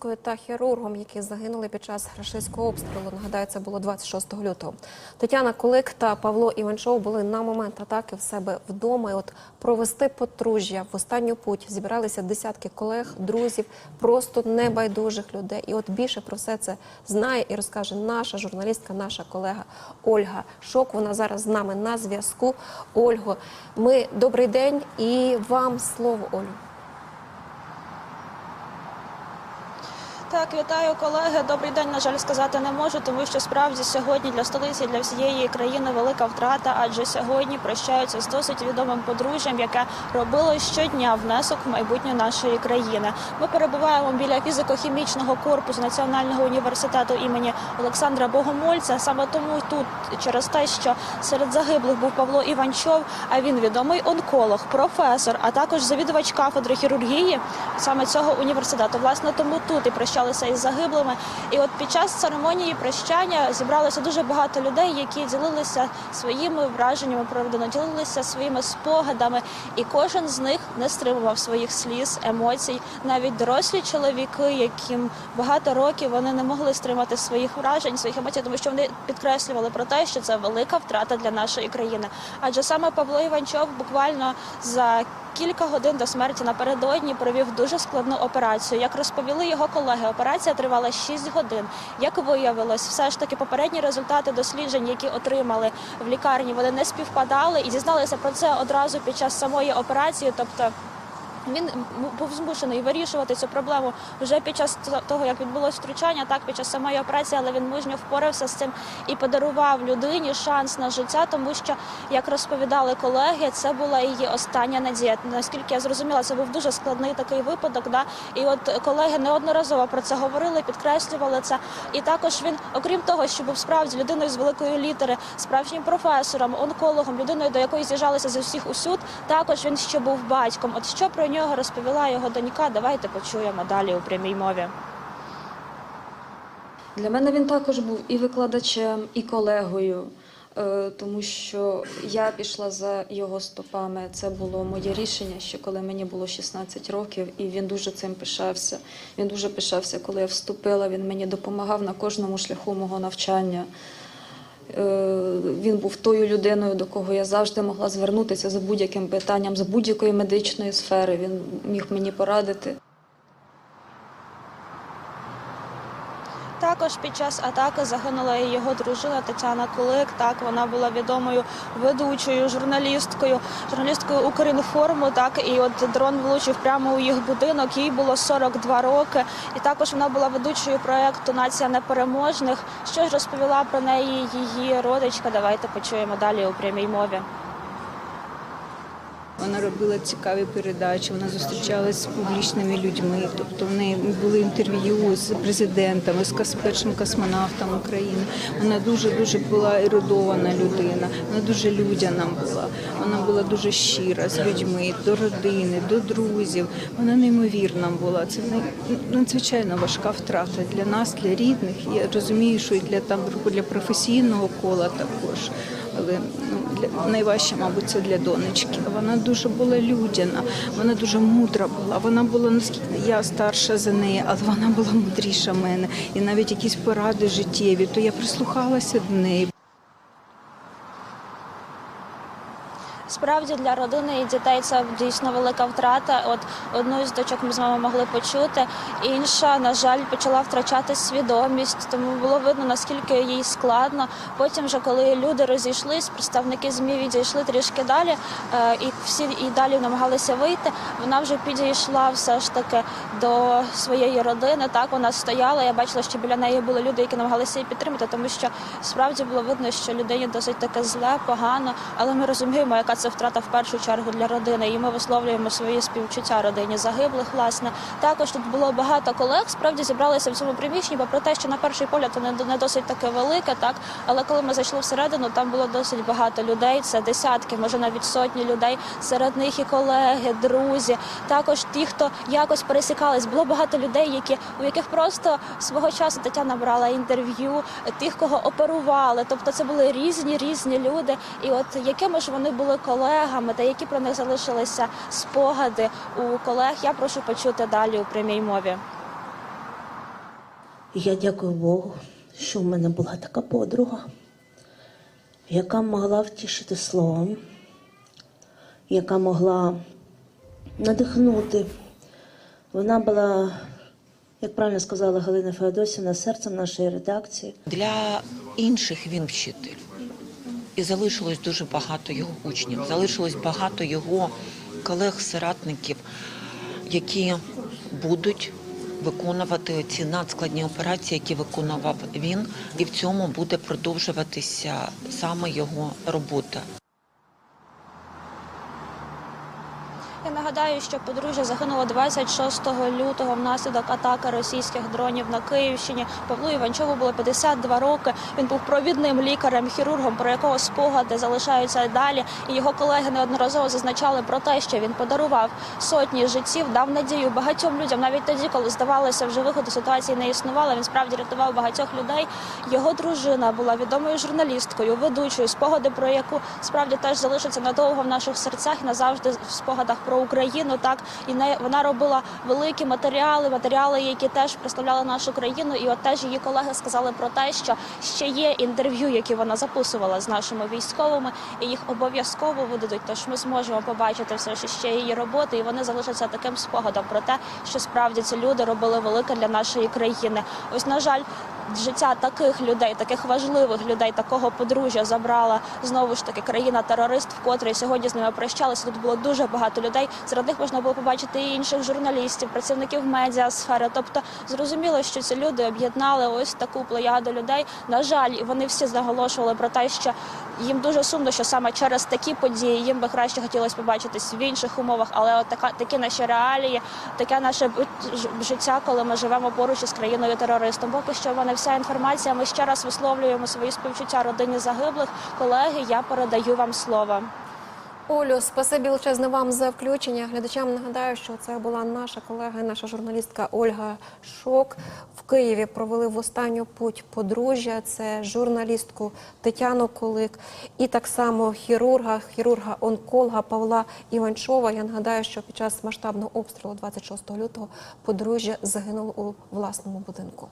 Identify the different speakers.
Speaker 1: журналісткою та хірургом, які загинули під час рашистського обстрілу. Нагадаю, це було 26 лютого. Тетяна Кулик та Павло Іванчов були на момент атаки в себе вдома. І от провести подружжя в останню путь зібралися десятки колег, друзів, просто небайдужих людей. І от більше про все це знає і розкаже наша журналістка, наша колега Ольга Шок. Вона зараз з нами на зв'язку. Ольго, ми добрий день і вам слово, Олю.
Speaker 2: Так, вітаю колеги. Добрий день. На жаль, сказати не можу, тому що справді сьогодні для столиці, для всієї країни велика втрата, адже сьогодні прощаються з досить відомим подружжям, яке робило щодня внесок в майбутнє нашої країни. Ми перебуваємо біля фізико-хімічного корпусу Національного університету імені Олександра Богомольця. Саме тому тут через те, що серед загиблих був Павло Іванчов, а він відомий онколог, професор, а також завідувач кафедри хірургії саме цього університету. Власне, тому тут і прощалися із загиблими. І от під час церемонії прощання зібралося дуже багато людей, які ділилися своїми враженнями про родину, ділилися своїми спогадами, і кожен з них не стримував своїх сліз, емоцій. Навіть дорослі чоловіки, яким багато років вони не могли стримати своїх вражень, своїх емоцій, тому що вони підкреслювали про те, що це велика втрата для нашої країни. Адже саме Павло Іванчов буквально за Кілька годин до смерті напередодні провів дуже складну операцію. Як розповіли його колеги, операція тривала 6 годин. Як виявилось, все ж таки попередні результати досліджень, які отримали в лікарні, вони не співпадали і дізналися про це одразу під час самої операції. Тобто він був змушений вирішувати цю проблему вже під час того, як відбулось втручання, так під час самої операції, але він мужньо впорався з цим і подарував людині шанс на життя, тому що, як розповідали колеги, це була її остання надія. Наскільки я зрозуміла, це був дуже складний такий випадок. Да? І от колеги неодноразово про це говорили, підкреслювали це. І також він, окрім того, що був справді людиною з великої літери, справжнім професором, онкологом, людиною, до якої з'їжджалися з усіх усюд, також він ще був батьком. От що про нього розповіла його донька, давайте почуємо далі у прямій мові.
Speaker 3: Для мене він також був і викладачем, і колегою, е, тому що я пішла за його стопами. Це було моє рішення ще коли мені було 16 років, і він дуже цим пишався. Він дуже пишався, коли я вступила. Він мені допомагав на кожному шляху мого навчання. Е, Він був тою людиною, до кого я завжди могла звернутися за будь-яким питанням, з будь-якої медичної сфери. Він міг мені порадити.
Speaker 2: Також під час атаки загинула і його дружина Тетяна Кулик. Так вона була відомою ведучою, журналісткою, журналісткою Укрінформу. Так і от дрон влучив прямо у їх будинок. Їй було 42 роки. І також вона була ведучою проекту Нація непереможних. Що ж розповіла про неї її родичка? Давайте почуємо далі у прямій мові.
Speaker 4: Вона робила цікаві передачі, вона зустрічалася з публічними людьми. Тобто в неї були інтерв'ю з президентами, з першим космонавтом України. Вона дуже дуже була ерудована людина. Вона дуже людяна була. Вона була дуже щира з людьми, до родини, до друзів. Вона неймовірна була. Це надзвичайно важка втрата для нас, для рідних. Я розумію, що і для там для професійного кола також. Але ну, для, найважче, мабуть, це для донечки. Вона дуже була людяна, вона дуже мудра була. Вона була наскільки я старша за неї, але вона була мудріша мене. І навіть якісь поради життєві, то я прислухалася до неї.
Speaker 2: Справді для родини і дітей це дійсно велика втрата. От одну з дочок ми з вами могли почути. Інша, на жаль, почала втрачати свідомість, тому було видно наскільки їй складно. Потім, вже коли люди розійшлись, представники змі відійшли трішки далі, е, і всі і далі намагалися вийти. Вона вже підійшла все ж таки до своєї родини. Так вона стояла. Я бачила, що біля неї були люди, які намагалися її підтримати, тому що справді було видно, що людині досить таке зле, погано, але ми розуміємо, яка це втрата в першу чергу для родини, і ми висловлюємо свої співчуття родині загиблих. Власне, також тут було багато колег. Справді зібралися в цьому приміщенні, бо про те, що на перший погляд воно не досить таке велике, так але коли ми зайшли всередину, там було досить багато людей. Це десятки, може навіть сотні людей. Серед них і колеги, друзі, також ті, хто якось пересікались. Було багато людей, які у яких просто свого часу Тетяна брала інтерв'ю, тих, кого оперували. Тобто це були різні різні люди. І от якими ж вони були колегами, та які про них залишилися спогади у колег, я прошу почути далі у прямій мові.
Speaker 5: Я дякую Богу, що в мене була така подруга, яка могла втішити словом, яка могла надихнути. Вона була, як правильно сказала Галина Феодосівна, серцем нашої редакції.
Speaker 6: Для інших він вчитель. І залишилось дуже багато його учнів, залишилось багато його колег-сиратників, які будуть виконувати ці надскладні операції, які виконував він, і в цьому буде продовжуватися саме його робота.
Speaker 2: Я нагадаю, що подружжя загинуло 26 лютого внаслідок атаки російських дронів на Київщині. Павлу Іванчову було 52 роки. Він був провідним лікарем, хірургом, про якого спогади залишаються далі. І його колеги неодноразово зазначали про те, що він подарував сотні життів, дав надію багатьом людям, навіть тоді, коли здавалося, вже виходу ситуації не існувало. Він справді рятував багатьох людей. Його дружина була відомою журналісткою, ведучою, спогади про яку справді теж залишаться надовго в наших серцях назавжди в спогадах про Україну. Так і не вона робила великі матеріали, матеріали, які теж представляли нашу країну. І от теж її колеги сказали про те, що ще є інтерв'ю, які вона записувала з нашими військовими, і їх обов'язково видадуть. Тож ми зможемо побачити все ж ще її роботи, і вони залишаться таким спогадом про те, що справді ці люди робили велике для нашої країни. Ось на жаль. Життя таких людей, таких важливих людей, такого подружжя забрала знову ж таки країна-терорист, вкотре сьогодні з ними прощалися. Тут було дуже багато людей. Серед них можна було побачити і інших журналістів, працівників медіасфери. Тобто зрозуміло, що ці люди об'єднали ось таку плеяду людей. На жаль, вони всі наголошували про те, що їм дуже сумно, що саме через такі події їм би краще хотілося побачитись в інших умовах, але от така такі наші реалії, таке наше життя, коли ми живемо поруч із країною терористом. Поки що в мене вся інформація. Ми ще раз висловлюємо свої співчуття родині загиблих. Колеги, я передаю вам слово.
Speaker 1: Олю, спасибі величезне вам за включення. Глядачам нагадаю, що це була наша колега, наша журналістка Ольга Шок. В Києві провели в останню путь подружжя. Це журналістку Тетяну Кулик і так само хірурга, хірурга-онколога Павла Іванчова. Я нагадаю, що під час масштабного обстрілу 26 лютого подружжя загинуло у власному будинку.